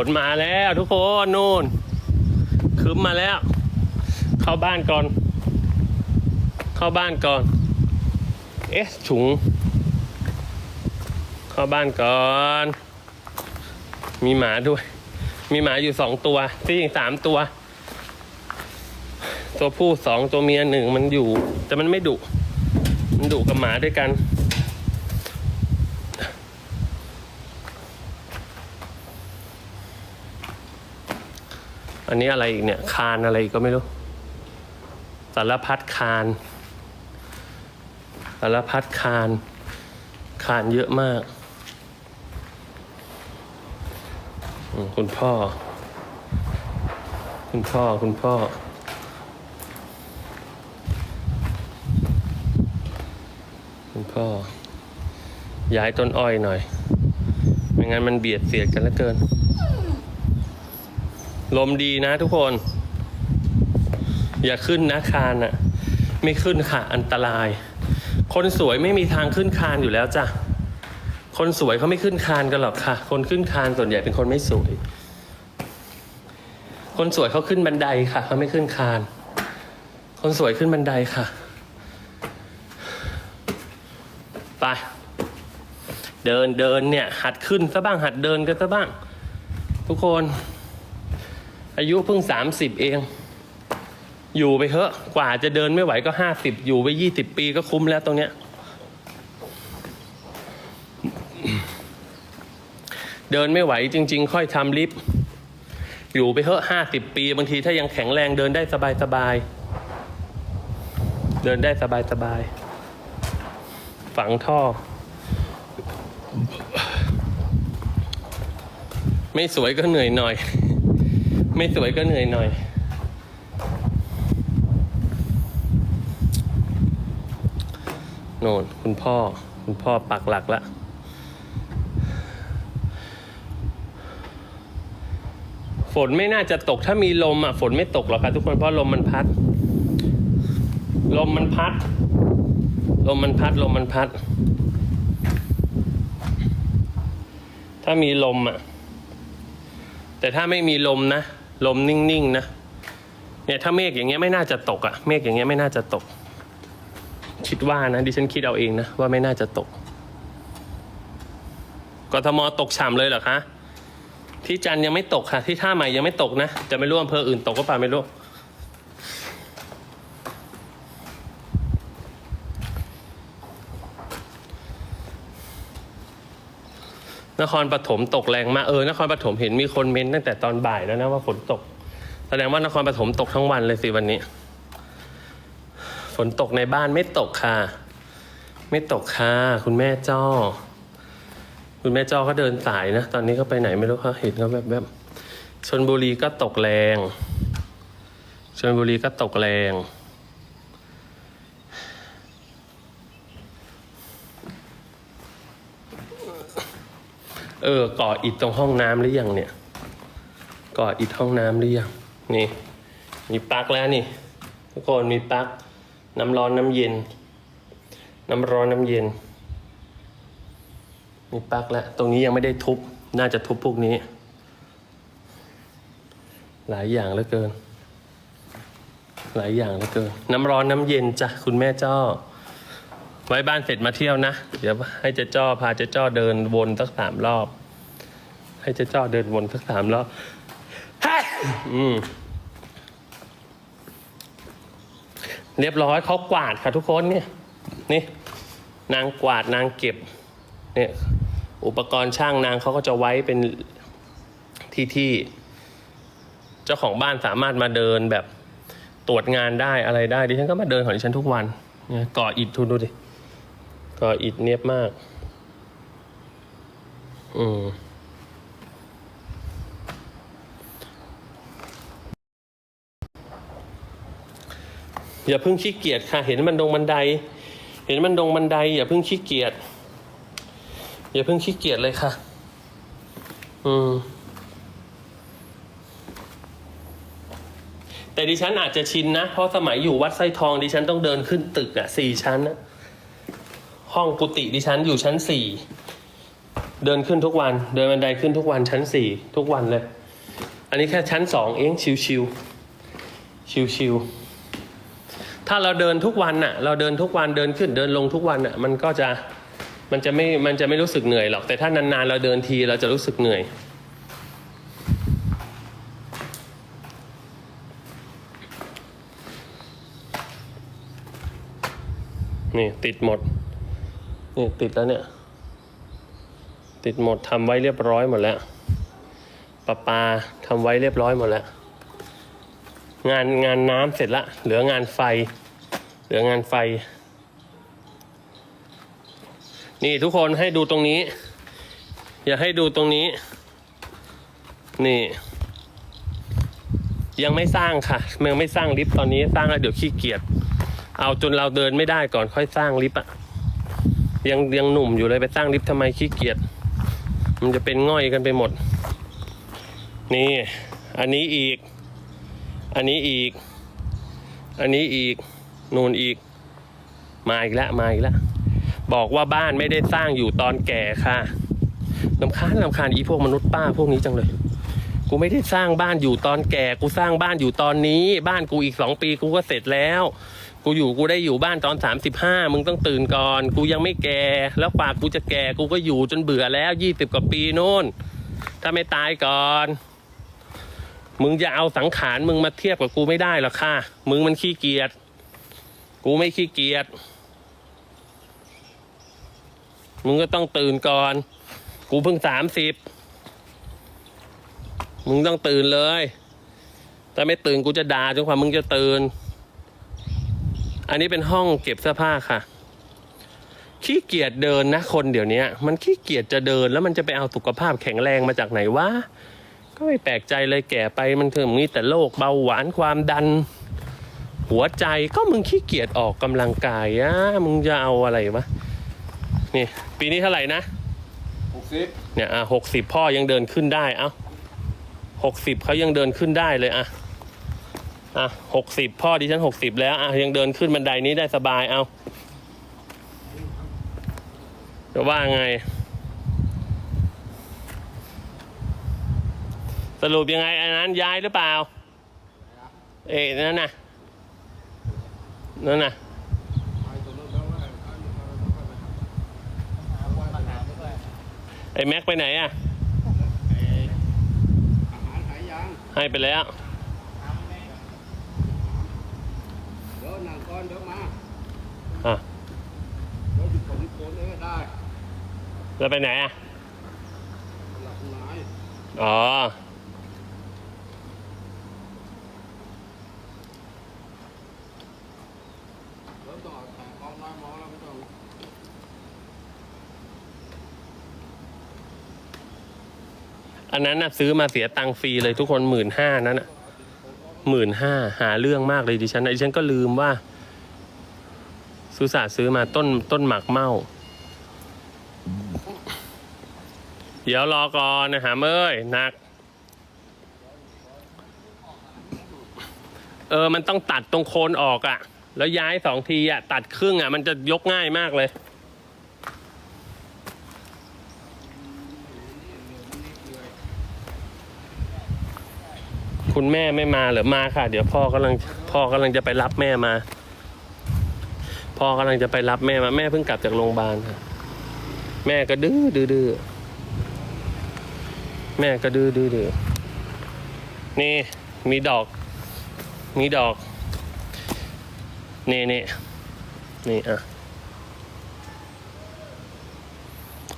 ฝนมาแล้วทุกคนนู่นคืมมาแล้ว เข้าบ้านก่อน เข้าบ้านก่อน เอ๊ะถุง เข้าบ้านก่อน มีหมาด้วย มีหมาอยู่สองตัวที่จริงสามตัว ตัวผู้สองตัวเมียหนึ่งมันอยู่ แต่มันไม่ดุมันดุกับหมาด้วยกัน อันนี้อะไรอีกเนี่ย คานอะไรอีกก็ไม่รู้ สารพัดคาน สารพัดคาน คานเยอะมาก คุณพ่อ คุณพ่อ คุณพ่อ คุณพ่อ ย้ายต้นอ้อยหน่อย ไม่งั้นมันเบียดเสียดกันแล้วเกิน ลมดีนะทุกคน อย่าขึ้นนะคานอะไม่ขึ้นค่ะ อันตราย คนสวยไม่มีทางขึ้นคานอยู่แล้วจ้ะ คนสวยเขาไม่ขึ้นคานกันหรอกค่ะ คนขึ้นคานส่วนใหญ่เป็นคนไม่สวย คนสวยเขาขึ้นบันไดค่ะเขาไม่ขึ้นคาน คนสวยขึ้นบันไดค่ะ ไป เดินเดินเนี่ย หัดขึ้นซะบ้างหัดเดินกันซะบ้าง ทุกคน อายุเพิ่งสามสิบเอง อยู่ไปเถอะ กว่าจะเดินไม่ไหวก็ห้าสิบอยู่ไปยี่สิบปีก็คุ้มแล้วตรงเนี้ย เดินไม่ไหวจริง ๆ ค่อยทำลิฟต์อยู่ไปเถอะห้าสิบปี บางทีถ้ายังแข็งแรงเดินได้สบายๆ เดินได้สบายๆ ฝังท่อ ไม่สวยก็เหนื่อยหน่อย ไม่สวยก็เหนื่อยหน่อยโน่นคุณพ่อ คุณพ่อปักหลักละฝนไม่น่าจะตกถ้ามีลมอะ ฝนไม่ตกหรอกครับทุกคนเพราะลมมันพัด ลมมันพัด ลมมันพัด ลมมันพัด ถ้ามีลมอะ แต่ถ้าไม่มีลมนะ ลมนิ่งๆนะเนี่ยถ้าเมฆอย่างเงี้ยไม่น่าจะตกอะเมฆอย่างเงี้ยไม่น่าจะตก คิดว่านะดิฉันคิดเอาเองนะว่าไม่น่าจะตกกทมตกฉ่ำเลยเหรอคะที่จันยังไม่ตกค่ะ ที่ท่าใหม่ยังไม่ตกนะ จะไม่รู้อำเภออื่นตกก็ป่าไม่รู้ นครปฐมตกแรงมากเออนครปฐมเห็นมีคนเม้นตั้งแต่ตอนบ่ายแล้วนะว่าฝนตก แสดงว่านครปฐมตกทั้งวันเลยสิวันนี้ ฝนตกในบ้านไม่ตกค่ะ ไม่ตกค่ะ คุณแม่จ้อ คุณแม่จ้อก็เดินสายนะ ตอนนี้เขาไปไหนไม่รู้เขาเห็นเขาแบบแบบชนบุรีก็ตกแรงชนบุรีก็ตกแรง ออก่ออิฐตรงห้องน้ำหรือยังเนี่ย ก่ออิฐห้องน้ำหรือยังนี่ มีปลั๊กแล้วนี่ ทุกคนมีปลั๊กน้ำร้อนน้ำเย็น น้ำร้อนน้ำเย็น มีปลั๊กแล้ว ตรงนี้ยังไม่ได้ทุบ น่าจะทุบพวกนี้ หลายอย่างเหลือเกิน หลายอย่างเหลือเกิน น้ำร้อนน้ำเย็นจ้ะคุณแม่จ้อไว้บ้านเสร็จมาเที่ยวนะ เดี๋ยวให้เจ๊จ้อพาเจ๊จ้อเดินวนสักสามรอบ ให้เจ๊จ้อเดินวนสักสามรอบเฮ้ยอืมเรียบร้อยเขากวาดค่ะทุกคนเนี่ย นี่ นางกวาดนางเก็บ เนี่ย อุปกรณ์ช่างนางเขาก็จะไว้เป็นที่ที่ เจ้าของบ้านสามารถมาเดินแบบตรวจงานได้อะไรได้ดิฉันก็มาเดินของดิฉันทุกวันเนี่ยก่ออิฐทุนดูดิก่ออิฐเนียบมาก อืม อย่าเพิ่งขี้เกียจค่ะ เห็นมันดงบันได เห็นมันดงบันได อย่าเพิ่งขี้เกียจอย่าเพิ่งขี้เกียจเลยค่ะ อืม แต่ดิฉันอาจจะชินนะ เพราะสมัยอยู่วัดไส้ทองดิฉันต้องเดินขึ้นตึกอะสี่ชั้นนะห้องกุฏิดิฉันอยู่ชั้นสี่เดินขึ้นทุกวัน เดินบันไดขึ้นทุกวันชั้นสี่ทุกวันเลย อันนี้แค่ชั้นสองเองชิวชิวชิวชิวๆ ถ้าเราเดินทุกวันน่ะ เราเดินทุกวันเดินขึ้นเดินลงทุกวันน่ะ มันก็จะมันจะไม่มันจะไม่รู้สึกเหนื่อยหรอก แต่ถ้านานๆเราเดินทีเราจะรู้สึกเหนื่อย นี่ติดหมด นี่ติดแล้วเนี่ย ติดหมดทำไว้เรียบร้อยหมดแล้วประปาทำไว้เรียบร้อยหมดแล้ว งานงานน้ำเสร็จละ เหลืองานไฟ เหลืองานไฟ นี่ทุกคนให้ดูตรงนี้ อย่าให้ดูตรงนี้ นี่ ยังไม่สร้างค่ะยังไม่สร้างลิฟต์ตอนนี้สร้างแล้วเดี๋ยวขี้เกียจเอาจนเราเดินไม่ได้ก่อนค่อยสร้างลิฟต์อะยังยังหนุ่มอยู่เลยไปสร้างลิฟต์ทำไมขี้เกียจมันจะเป็นง่อยกันไปหมด นี่ อันนี้อีก อันนี้อีก อันนี้อีก นูนอีก มาอีกแล้วมาอีกแล้วบอกว่าบ้านไม่ได้สร้างอยู่ตอนแก่ค่ะลำคาญลำคาญอีพวกมนุษย์ป้าพวกนี้จังเลย กูไม่ได้สร้างบ้านอยู่ตอนแก่ กูสร้างบ้านอยู่ตอนนี้ บ้านกูอีกสองปีกูก็เสร็จแล้ว กูอยู่กูได้อยู่บ้านตอนสามสิบห้ามึงต้องตื่นก่อน กูยังไม่แก่ แล้วปากกูจะแก่กูก็อยู่จนเบื่อแล้วยี่สิบกว่าปีโน่น ถ้าไม่ตายก่อน มึงจะเอาสังขารมึงมาเทียบกับกูไม่ได้หรอกค่ะ มึงมันขี้เกียจ กูไม่ขี้เกียจ มึงก็ต้องตื่นก่อน กูเพิ่งสามสิบ มึงต้องตื่นเลย ถ้าไม่ตื่นกูจะด่าจนกว่ามึงจะตื่น อันนี้เป็นห้องเก็บเสื้อผ้าค่ะ ขี้เกียจเดินนะคนเดี๋ยวนี้มันขี้เกียจจะเดินแล้วมันจะไปเอาสุขภาพแข็งแรงมาจากไหนวะ ก็ไม่แปลกใจเลยแก่ไปมันถึงมีแต่โรคเบาหวานความดัน หัวใจก็มึงขี้เกียจออกกำลังกายอะมึงจะเอาอะไรวะนี่ ปีนี้เท่าไหร่นะหกสิบเนี่ยอะหกสิบพ่อยังเดินขึ้นได้เอ้าหกสิบเขายังเดินขึ้นได้เลยอะอะหกสิบพ่อดิฉันหกสิบแล้วอะยังเดินขึ้นบันไดนี้ได้สบายเอาจะว่าไง สรุปยังไงอันนั้นย้ายหรือเปล่า เอ๊ะนั่นน่ะนั่นน่ะไอ้แม็กไปไหนอะอาหารหายยังให้ไปแล้วเดี๋ยวนั่งก่อนเดี๋ยวมาอะเดี๋ยวจะผมโกนเองได้แล้วไปไหนอะหลับไหนอ๋อ เดี๋ยวต้องเอาแขกกองน้อยมองแล้วไม่ต้อง อันนั้นนะซื้อมาเสียตังค์ฟรีเลยทุกคนหมื่นห้านั้นอะหมื่นห้าหาเรื่องมากเลยดิฉันดิฉันก็ลืมว่าสุสาซื้อมาต้นต้นหมักเมาเดี๋ยวรอก่อนนะหาเอ้ยหนัก เออมันต้องตัดตรงโคนออกอะ่ะ แล้วย้ายสองทีอะ่ะ ตัดครึ่งอะ่ะ มันจะยกง่ายมากเลย คุณแม่ไม่มาหรือมาค่ะ เดี๋ยวพ่อกำลังพ่อกำลังจะไปรับแม่มา พ่อกำลังจะไปรับแม่มาแม่เพิ่งกลับจากโรงพยาบาลแม่ก็ดื้อดื้อดื้อแม่ก็ดื้อดื้อดื้อนี่มีดอก มีดอก นี่นี่นี่อะ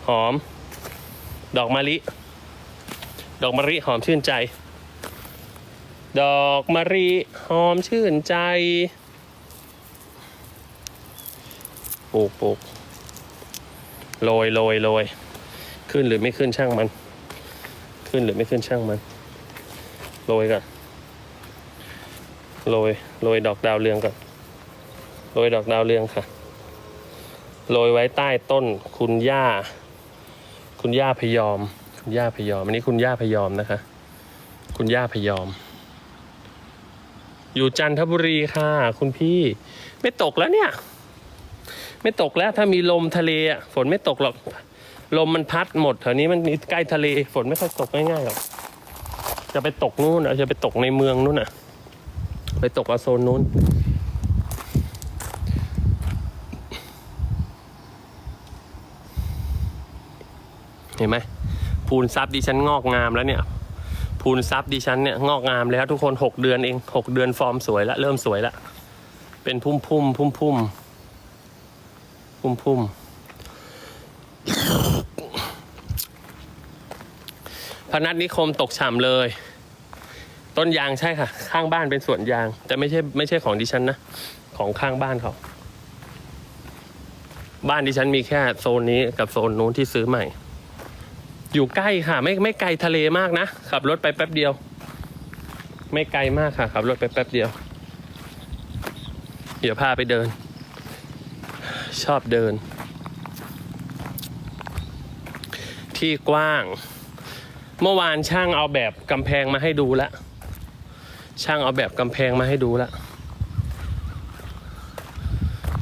หอม ดอกมะลิ ดอกมะลิหอมชื่นใจ ดอกมะลิหอมชื่นใจปลูกปลูกโรยโรยโรยขึ้นหรือไม่ขึ้นช่างมัน ขึ้นหรือไม่ขึ้นช่างมันโรยก่อนโรยโรยดอกดาวเรืองก่อนโรยดอกดาวเรืองค่ะโรยไว้ใต้ต้นคุณย่า คุณย่าพยอม คุณย่าพยอม อันนี้คุณย่าพยอมนะคะ คุณย่าพยอม อยู่จันทบุรีค่ะ คุณพี่ ไม่ตกแล้วเนี่ย ไม่ตกแล้วถ้ามีลมทะเลอะฝนไม่ตกหรอก ลมมันพัดหมดแถวนี้มันใกล้ทะเล ฝนไม่ค่อยตกง่ายๆหรอกจะไปตกนู่นอะจะไปตกในเมืองนู่นอะ ไปตกอาโซนนู้นเห็นไหมพูนซับดิฉันงอกงามแล้วเนี่ย พูนซับดิฉันเนี่ยงอกงามแล้วทุกคนหกเดือนเองหกเดือนฟอร์มสวยแล้วเริ่มสวยแล้วเป็นพุ่มพุ่มพุ่มพุ่มพุ่มพุ่มพนัสนิคมตกฉ่ำเลย ต้นยางใช่ค่ะ ข้างบ้านเป็นสวนยาง แต่ไม่ใช่ไม่ใช่ของดิฉันนะ ของข้างบ้านเขา บ้านดิฉันมีแค่โซนนี้กับโซนนู้นที่ซื้อใหม่ อยู่ใกล้ค่ะ ไม่ไม่ไกลทะเลมากนะ ขับรถไปแป๊บเดียว ไม่ไกลมากค่ะ ขับรถไปแป๊บเดียว เดี๋ยวพาไปเดิน ชอบเดิน ที่กว้าง เมื่อวานช่างเอาแบบกำแพงมาให้ดูแล้วช่างเอาแบบกำแพงมาให้ดูแล้ว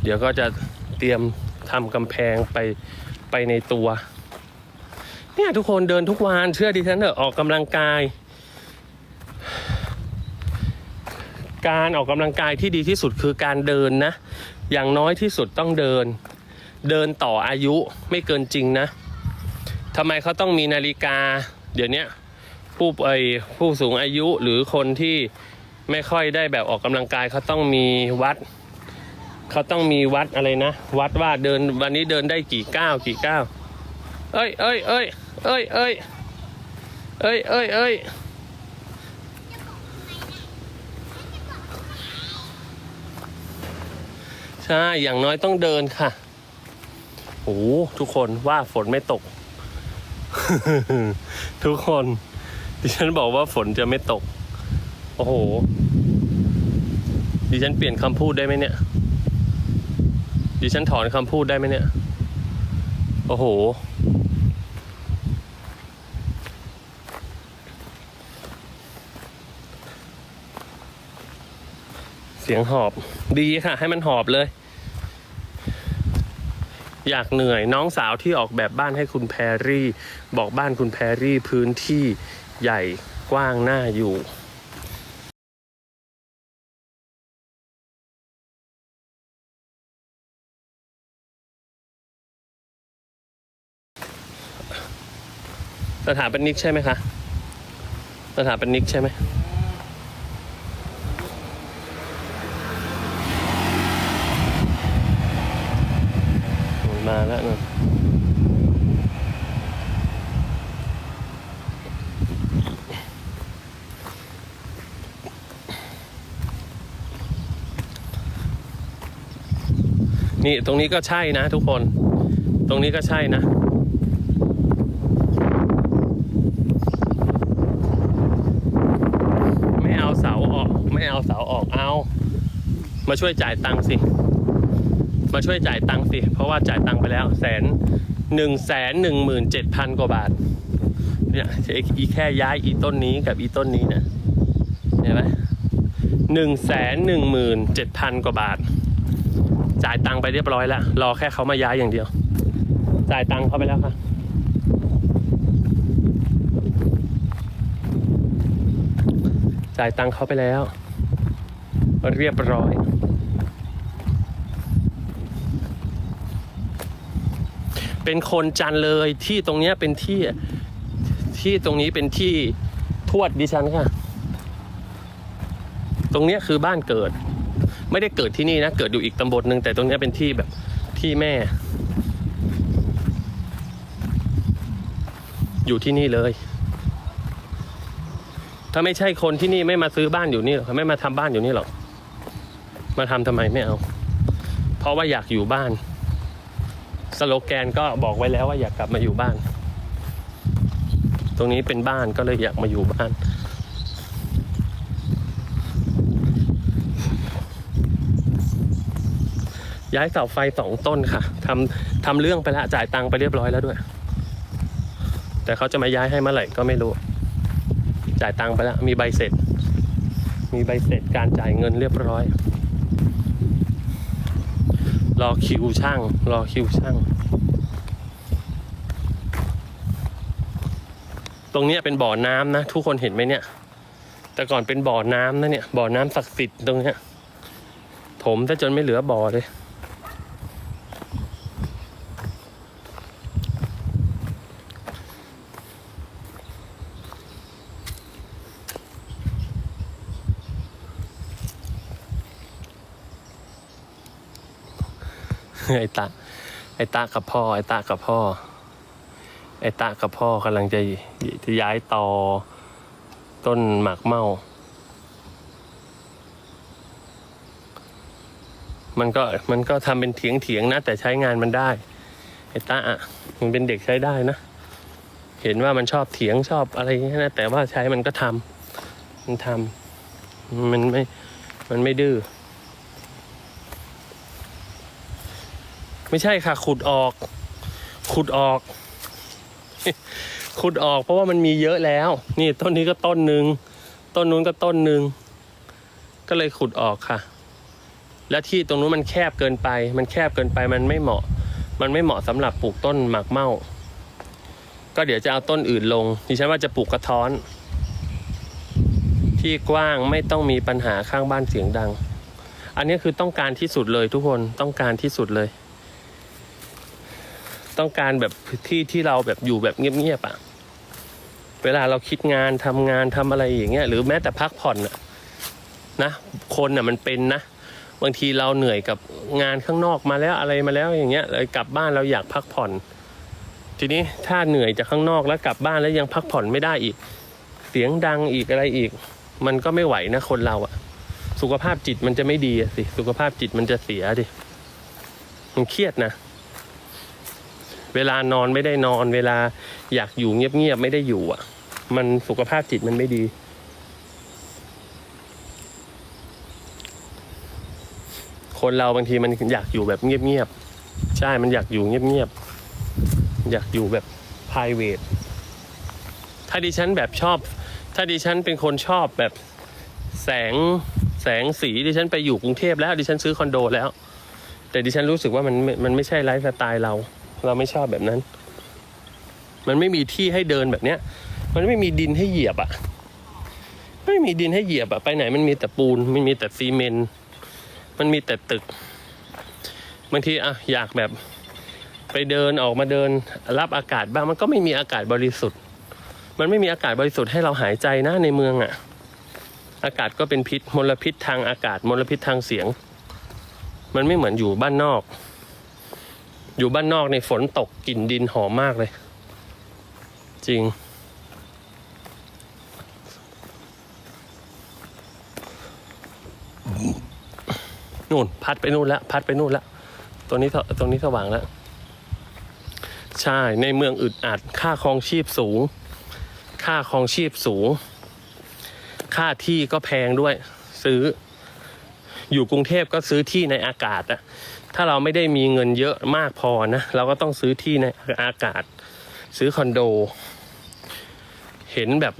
เดี๋ยวก็จะเตรียมทำกำแพงไปไปในตัว เนี่ยทุกคนเดินทุกวันเชื่อดิฉันเถอะออกกำลังกาย การออกกำลังกายที่ดีที่สุดคือการเดินนะ อย่างน้อยที่สุดต้องเดิน เดินต่ออายุไม่เกินจริงนะทำไมเขาต้องมีนาฬิกา เดี๋ยวนี้ผู้ไอผู้สูงอายุหรือคนที่ไม่ค่อยได้แบบออกกำลังกายเขาต้องมีวัดเขาต้องมีวัดอะไรนะ วัดว่าเดินวันนี้เดินได้กี่ก้าวกี่ก้าวเอ้ยเอ้ยเอ้ย เอ้ยเอ้ยเอ้ยเอ้ยเอ้ยใช่ อย่างน้อยต้องเดินค่ะโอ้โหทุกคนว่าฝนไม่ตก ทุกคนดิฉันบอกว่าฝนจะไม่ตก โอ้โห ดิฉันเปลี่ยนคำพูดได้ไหมเนี่ย ดิฉันถอนคำพูดได้ไหมเนี่ย โอ้โห สียงหอบดีค่ะ ให้มันหอบเลย อยากเหนื่อยน้องสาวที่ออกแบบบ้านให้คุณแพรรี่ บอกบ้านคุณแพรรี่พื้นที่ใหญ่กว้างน่าอยู่สถาปนิกใช่ไหมคะ สถาปนิกใช่ไหม มาแล้วนะ นี่ตรงนี้ก็ใช่นะทุกคน ตรงนี้ก็ใช่นะไม่เอาเสาออก ไม่เอาเสาออกเอา มาช่วยจ่ายตังค์สิ มาช่วยจ่ายตังค์สิ เพราะว่าจ่ายตังค์ไปแล้วแสนหนึ่งแสนหนึ่งหมื่นเจ็ดพันกว่าบาทเนี่ยอีแค่ย้ายอีต้นนี้กับอีต้นนี้นะเห็นไหมหนึ่งแสนหนึ่งหมื่นเจ็ดพันกว่าบาท จ่ายตังค์ไปเรียบร้อยแล้ว รอแค่เขามาย้ายอย่างเดียว จ่ายตังค์เขาไปแล้วค่ะจ่ายตังค์เขาไปแล้ว เรียบร้อยเป็นคนจันเลยที่ตรงนี้เป็นที่ที่ตรงนี้เป็นที่ทวดดิฉันค่ะ ตรงนี้คือบ้านเกิด ไม่ได้เกิดที่นี่นะ เกิดอยู่อีกตำบลหนึ่งแต่ตรงนี้เป็นที่แบบที่แม่ อยู่ที่นี่เลย ถ้าไม่ใช่คนที่นี่ไม่มาซื้อบ้านอยู่นี่หรอกไม่มาทำบ้านอยู่นี่หรอกมาทำทำไมไม่เอา เพราะว่าอยากอยู่บ้าน สโลแกนก็บอกไว้แล้วว่าอยากกลับมาอยู่บ้าน ตรงนี้เป็นบ้านก็เลยอยากมาอยู่บ้าน ย้ายเสาไฟสองต้นค่ะทำทำเรื่องไปแล้วจ่ายตังค์ไปเรียบร้อยแล้วด้วย แต่เขาจะมาย้ายให้เมื่อไหร่ก็ไม่รู้ จ่ายตังค์ไปแล้วมีใบเสร็จ มีใบเสร็จการจ่ายเงินเรียบร้อย รอคิวช่าง รอคิวช่าง ตรงนี้เป็นบ่อน้ำนะ ทุกคนเห็นไหมเนี่ย แต่ก่อนเป็นบ่อน้ำนะเนี่ย บ่อน้ำศักดิ์สิทธิ์ตรงเนี้ยถมซะจนไม่เหลือบ่อเลย ไอ้ตาไอ้ตากับพ่อ ไอ้ตากับพ่อ ไอ้ตากับพ่อกำลังจะจะย้ายต่อต้นหมากเมา มันก็มันก็ทำเป็นเถียงเถียงนะ แต่ใช้งานมันได้ ไอ้ตาอะ มันเป็นเด็กใช้ได้นะ เห็นว่ามันชอบเถียงชอบอะไรอย่างเงี้ยนะแต่ว่าใช้มันก็ทำมันทำมันไม่ มันไม่ดื้อ ไม่ใช่ค่ะ ขุดออก ขุดออก ขุดออก เพราะว่ามันมีเยอะแล้ว นี่ต้นนี้ก็ต้นหนึ่งต้นนู้นก็ต้นหนึ่งก็เลยขุดออกค่ะ แล้วที่ตรงนู้นมันแคบเกินไป มันแคบเกินไปมันไม่เหมาะ มันไม่เหมาะสำหรับปลูกต้นหมากเม่าก็เดี๋ยวจะเอาต้นอื่นลงดิฉันว่าจะปลูกกระท้อน ที่กว้างไม่ต้องมีปัญหาข้างบ้านเสียงดัง อันนี้คือต้องการที่สุดเลยทุกคนต้องการที่สุดเลย ต้องการแบบที่ที่เราแบบอยู่แบบเงียบๆอะ่ะ เวลาเราคิดงานทำงานทำอะไรอย่างเงี้ยหรือแม้แต่พักผ่อนอะนะคนอะมันเป็นนะบางทีเราเหนื่อยกับงานข้างนอกมาแล้วอะไรมาแล้วอย่างเงี้ยเลยกลับบ้านเราอยากพักผ่อน ทีนี้ถ้าเหนื่อยจากข้างนอกแล้วกลับบ้านแล้วยังพักผ่อนไม่ได้อีก เสียงดังอีกอะไรอีก มันก็ไม่ไหวนะคนเราอะสุขภาพจิตมันจะไม่ดีสิ สุขภาพจิตมันจะเสียดิมันเครียดนะ เวลานอนไม่ได้นอน เวลาอยากอยู่เงียบๆไม่ได้อยู่อะ มันสุขภาพจิตมันไม่ดี คนเราบางทีมันอยากอยู่แบบเงียบๆใช่มันอยากอยู่เงียบๆอยากอยู่แบบ p r i v a t ถ้าดิฉันแบบชอบ ถ้าดิฉันเป็นคนชอบแบบแสงแสงสีดิฉันไปอยู่กรุงเทพแล้วดิฉันซื้อคอนโดแล้ว แต่ดิฉันรู้สึกว่ามันมันไม่ใช่ไลฟ์สไตล์เรา เราไม่ชอบแบบนั้น มันไม่มีที่ให้เดินแบบเนี้ย มันไม่มีดินให้เหยียบอะ่ะ ไม่มีดินให้เหยียบอะ่ะ ไปไหนมันมีแต่ปูน มันมีแต่ซีเมนต์ มันมีแต่ตึก บางทีอะอยากแบบไปเดินออกมาเดินรับอากาศบ้าง มันก็ไม่มีอากาศบริสุทธิ์ มันไม่มีอากาศบริสุทธิ์ให้เราหายใจนะในเมืองอะ่ะ อากาศก็เป็นพิษ มลพิษทางอากาศ มลพิษทางเสียง มันไม่เหมือนอยู่บ้านนอก อยู่บ้านนอกในฝนตกกลิ่นดินหอมมากเลย จริง นู่น พัดไปนู่นแล้วพัดไปนู่นแล้วตรงนี้สตรงนี้สว่างแล้ว ใช่ในเมืองอึดอัด ค่าครองชีพสูง ค่าครองชีพสูง ค่าที่ก็แพงด้วย ซื้อ อยู่กรุงเทพก็ซื้อที่ในอากาศอะ ถ้าเราไม่ได้มีเงินเยอะมากพอนะ เราก็ต้องซื้อที่ในอากาศ ซื้อคอนโด เห็นแบบ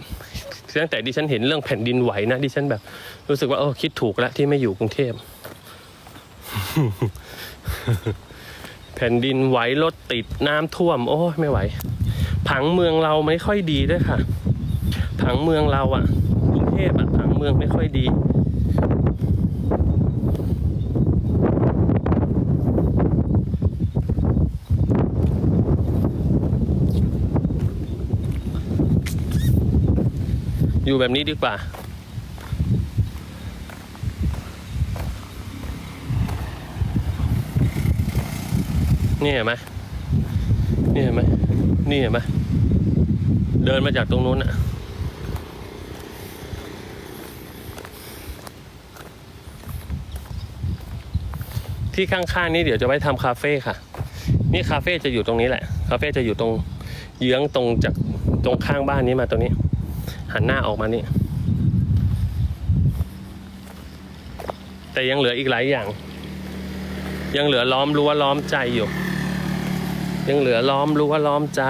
ตั้งแต่ดิฉันเห็นเรื่องแผ่นดินไหวนะดิฉันแบบ รู้สึกว่าเออคิดถูกแล้วที่ไม่อยู่กรุงเทพแผ่นดินไหวรถติดน้ำท่วม โอ้ยไม่ไหว ผังเมืองเราไม่ค่อยดีด้วยค่ะ ผังเมืองเราอะกรุงเทพอะผังเมืองไม่ค่อยดี แบบนี้ดีกว่า นี่เห็นไหมนี่เห็นไหมนี่เห็นไหมเดินมาจากตรงนู้นอะที่ข้างๆนี้เดี๋ยวจะไว้ทำคาเฟ่ค่ะ นี่คาเฟ่จะอยู่ตรงนี้แหละ คาเฟ่จะอยู่ตรงเยื้องตรงจากตรงข้างบ้านนี้มาตรงนี้ หันหน้าออกมานี่ แต่ยังเหลืออีกหลายอย่าง ยังเหลือล้อมรั้วล้อมใจอยู่ ยังเหลือล้อมรั้วล้อมใจ